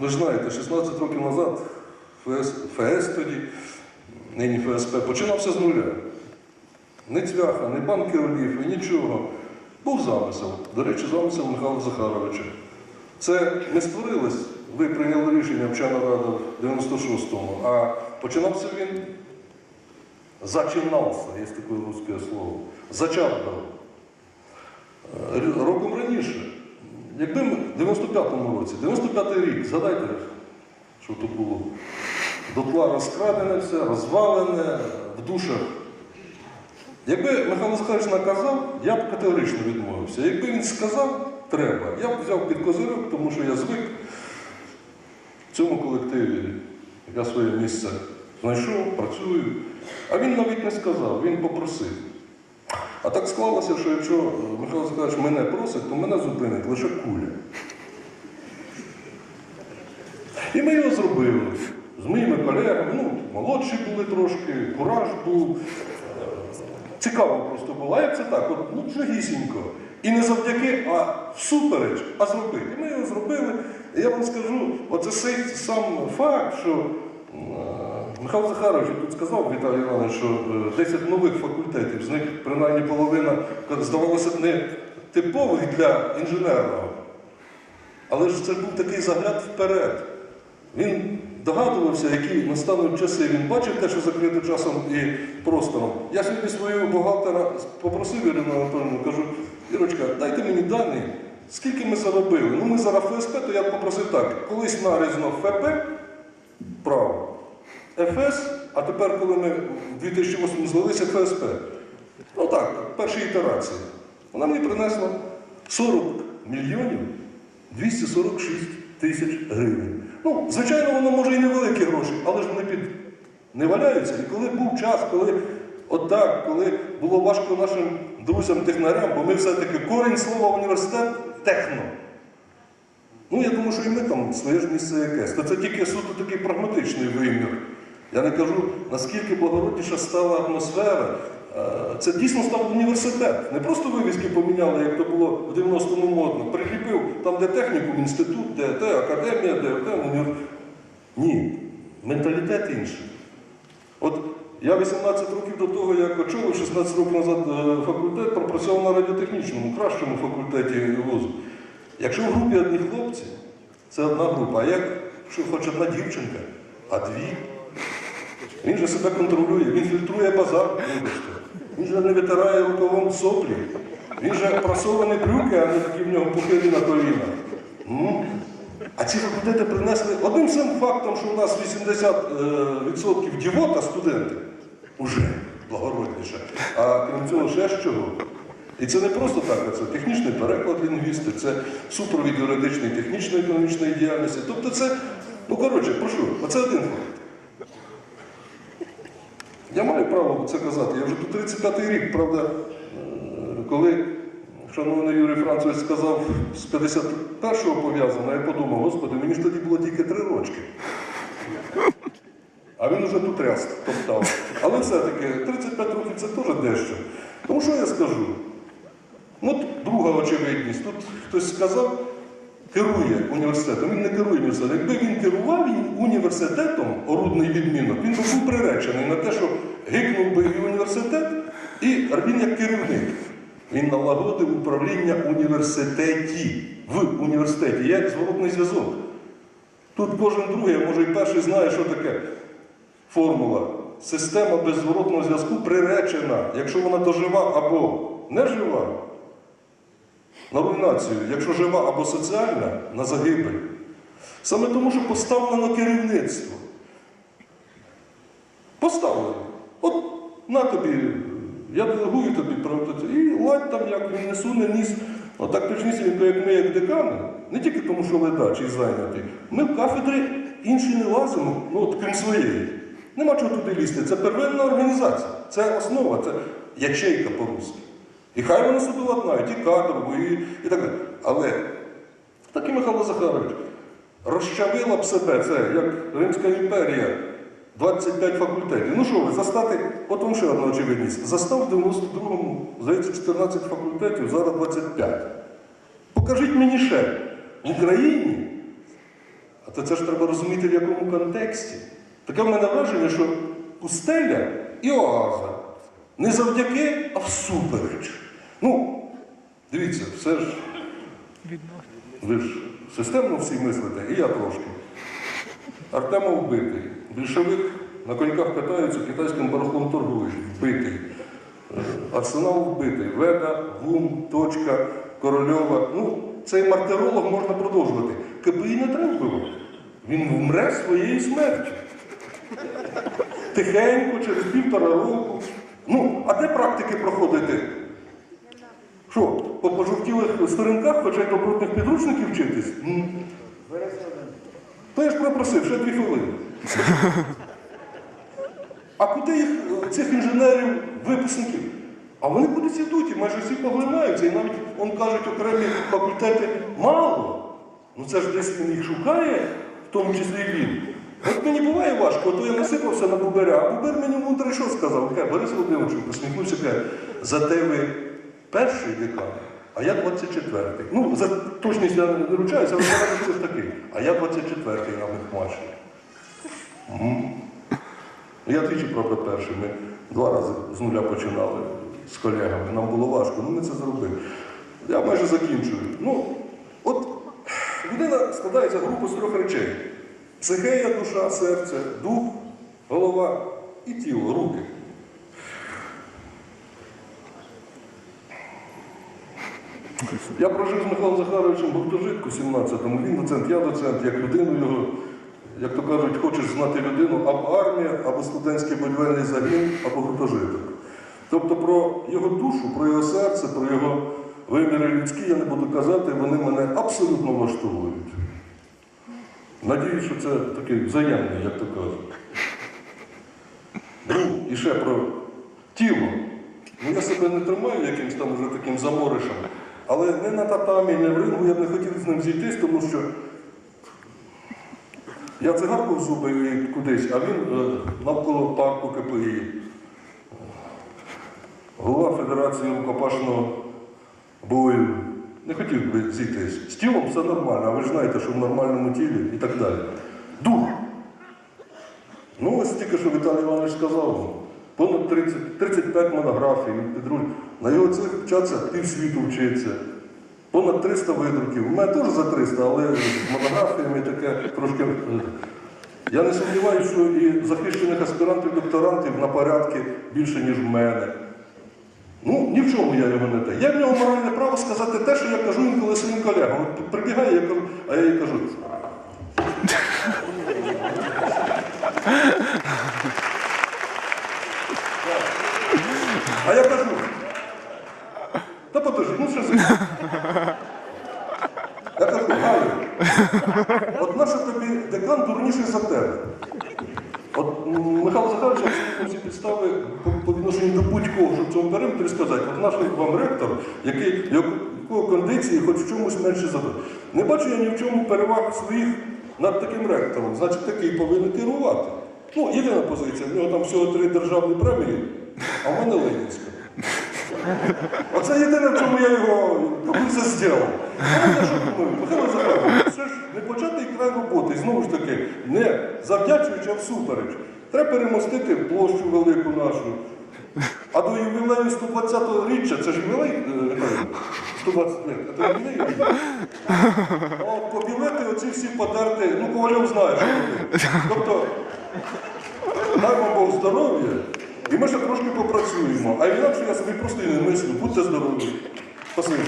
ви знаєте, 16 років назад ФС, ФС тоді, нині ФСП, починався з нуля. Не цвяха, не банки олів, нічого. Був замисел. До речі, замисел Михайла Захаровича. Це не створилось, ви прийняли рішення вчена рада в 96-му, а починався він, зачинався, є таке русське слово, зачаток. Е, Роком раніше. Якби ми в 95-му році, 95-й рік, згадайте, що тут було. Дотла розкрадене все, розвалене, в душах. Якби Михайло Захарович наказав, я б категорично відмовився. Якби він сказав, треба, я б взяв під козирок, тому що я звик в цьому колективі. Я своє місце знайшов, працюю. А він навіть не сказав, він попросив. А так склалося, що якщо Михайло Захарович мене просить, то мене зупинить лише куля. І ми його зробили з моїми колегами. Ну, молодші були трошки, кураж був. Цікаво просто було. А як це так? От, ну, жагісінько. І не завдяки, а всупереч, а зробити. І ми його зробили. І я вам скажу, оце сам факт, що Михайло Захарович тут сказав Віталій Іванович, що е, 10 нових факультетів, з них принаймні половина, здавалося б, не типових для інженерного. Але ж це був такий загляд вперед. Він догадувався, які настануть часи. Він бачив те, що закрите часом і простором. Я сьогодні свого бухгалтера попросив Ірину Анатольовну, кажу, Ірочка, дайте мені дані, скільки ми заробили. Ну, ми зараз ФСП, то я попросив так. Колись нарізно ФП, право, ФС, а тепер, коли ми в 2008 злилися ФСП. Ну так, перші ітерації. Вона мені принесла 40 мільйонів 246 тисяч гривень. Ну, звичайно, воно може і невеликі гроші, але ж вони під не валяються. І коли був час, коли отак, коли було важко нашим друзям-технарям, бо ми все-таки корінь слова університет техно. Ну, я думаю, що і ми там своє ж місце якесь. То це тільки суто такий прагматичний вимір. Я не кажу, наскільки благородніша стала атмосфера. Е, Це дійсно став університет. Не просто вивіски поміняли, як то було в 90-му модно. Прикріпив там, де технікум, інститут, де те, академія, де те, універ... Ні, менталітет інший. От я 18 років до того, як очолив 16 років назад е, факультет, пропрацював на радіотехнічному, кращому факультеті вузу. Якщо в групі одні хлопці, це одна група, а як що хоч одна дівчинка, а дві. Він же себе контролює, він фільтрує базар. Він же не витирає рукавом соплі. Він же прасовані брюки, а не такі в нього пухирі на колінах. М? А ці факультети принесли одним самим фактом, що у нас 80% дівота студенти уже благородніше. А крім цього, ще з чого? І це не просто так, це технічний переклад лінгвісти, це супровід юридичної технічної економічної діяльності. Тобто це, ну коротше, прошу, оце один факт. Я маю право це казати. Я вже тут 35-й рік, правда, е, коли шановний Юрій Францович сказав з 51-го пов'язано, я подумав, господи, мені ж тоді було тільки три рочки. А він уже тут ряст топтав. Але все-таки 35 років це теж дещо. Тому що я скажу? От друга очевидність. Тут хтось сказав, керує університетом. Він не керує університетом. Якби він керував університетом, орудний відмінок, він би був приречений на те, що гикнув би університет, і він як керівник. Він налагодив управління університеті в університеті. Як зворотний зв'язок. Тут кожен другий, може і перший знає, що таке формула. Система без зворотного зв'язку приречена, якщо вона то жива або не жива, на руйнацію, якщо жива або соціальна, на загибель. Саме тому, що поставлено керівництво. Поставлено. От на тобі, я делегую тобі і ладь там, як він несу, не ніс. Отак точнісінько, як ми, як декани, не тільки тому, що ледач і зайнятий, ми в кафедри інші не лазимо, ну от крім своєї. Нема чого туди лізти. Це первинна організація, це основа, це ячейка по-русски. І хай вони собі ладнають, і кадрову, і, і так далі. Але так і Михайло Захарович розчавила б себе, це як Римська імперія, 25 факультетів. Ну що ви, застати, от вам ще одна очевидність. Застав в 92-му, здається, 14 факультетів, зараз 25. Покажіть мені ще в Україні А то це ж треба розуміти в якому контексті. Таке в мене враження, що пустеля і оаза. Не завдяки, а всупереч. Ну, дивіться, все ж. Ви ж системно всі мислите, і я трошки. Артемов вбитий. Більшовик на коньках катаються, китайським барахлом торгують. Вбитий. Арсенал вбитий. Веда, Гум, Точка, Корольова. Ну, цей мартиролог можна продовжувати. КПІ не треба вбивати. Він вмре своєю смертю. Тихенько, через півтора року. Ну, а де практики проходити? Що, по пожовтілих сторінках, хоча й добротних підручників вчитись? То я ж попросив, ще дві хвилини. А куди їх, е, цих інженерів, випускників? А вони кудись ідуть, і майже всі поглинаються, і навіть, он кажуть, окремі факультети мало. Ну це ж десь він їх шукає, в тому числі і він. От мені буває важко, то я насипався на Буберя, а Бубер мені мудрий що сказав? Каже, Борис Володимирович, посміхнувся, каже, зате ви перший декан, а я 24-й. Ну, за точність я не ручаюся, але зараз все ж таки. А я 24-й на Мехмаші. Ну, Я двічі, правда, перший. Ми два рази з нуля починали з колегами. Нам було важко, ну ми це зробили. Я майже закінчую. Ну, от людина складається з групи з трьох речей: психея, душа, серце, дух, голова і тіло, руки. Я прожив з Михайлом Захаровичем гуртожитку 17-му, він доцент, я доцент, як людину його, як то кажуть, хочеш знати людину, або армія, або студентський будівельний загін, або гуртожиток. Тобто про його душу, про його серце, про його виміри людські я не буду казати, вони мене абсолютно влаштовують. Надіюсь, що це такий взаємний, як то кажуть. Ну, і ще про тіло. Ну, я себе не тримаю якимось там уже таким заморишем, але не на татамі, не в рингу я б не хотів з ним зійтись, тому що я цигарку в зуби кудись, а він е, навколо парку КПІ. Голова Федерації рукопашного бою. Не хотів би зійтись. З тілом все нормально, а ви ж знаєте, що в нормальному тілі і так далі. Дух. Ну, ось тільки що Віталій Іванович сказав, понад 30, 35 монографій, підруль. На його цих вчаться півсвіту вчиться. Понад 300 видруків. У мене теж за 300, але з монографіями таке трошки. е, Я не сумніваюся, що і захищених аспірантів, докторантів на порядки більше, ніж в мене. Ну, ні в чому я його не те. Я в нього моральне право сказати те, що я кажу інколи своїм колегам. От прибігає, я кажу, а я їй кажу. А я кажу, та подожди, ну що за. Я кажу, Галю, от наша тобі декан дурніший за тебе. От Михайло Захарович всі підстави по до будь-кого, щоб в цьому периметрі сказати, от наш вам ректор, який якого кондиції хоч в чомусь менше за. Не бачу я ні в чому переваг своїх над таким ректором. Значить, такий повинен керувати. Ну, єдина позиція, в нього там всього три державні премії, а в мене Ленінська. Оце єдине, в чому я його це зробив. Михайло Захарович, це ж не початий край роботи, знову ж таки, не завдячуючи, а всупереч. Треба перемостити площу велику нашу. А до ювілею 120-го річчя, це ж ювілей, е, Михайло? 120 ні, це ювілей. А от побілити оці всі подерти, ну Ковальов знає, що робити. Тобто, дай вам Бог здоров'я, і ми ще трошки попрацюємо. А інакше я собі просто і не мислю. Будьте здорові. Спасибі.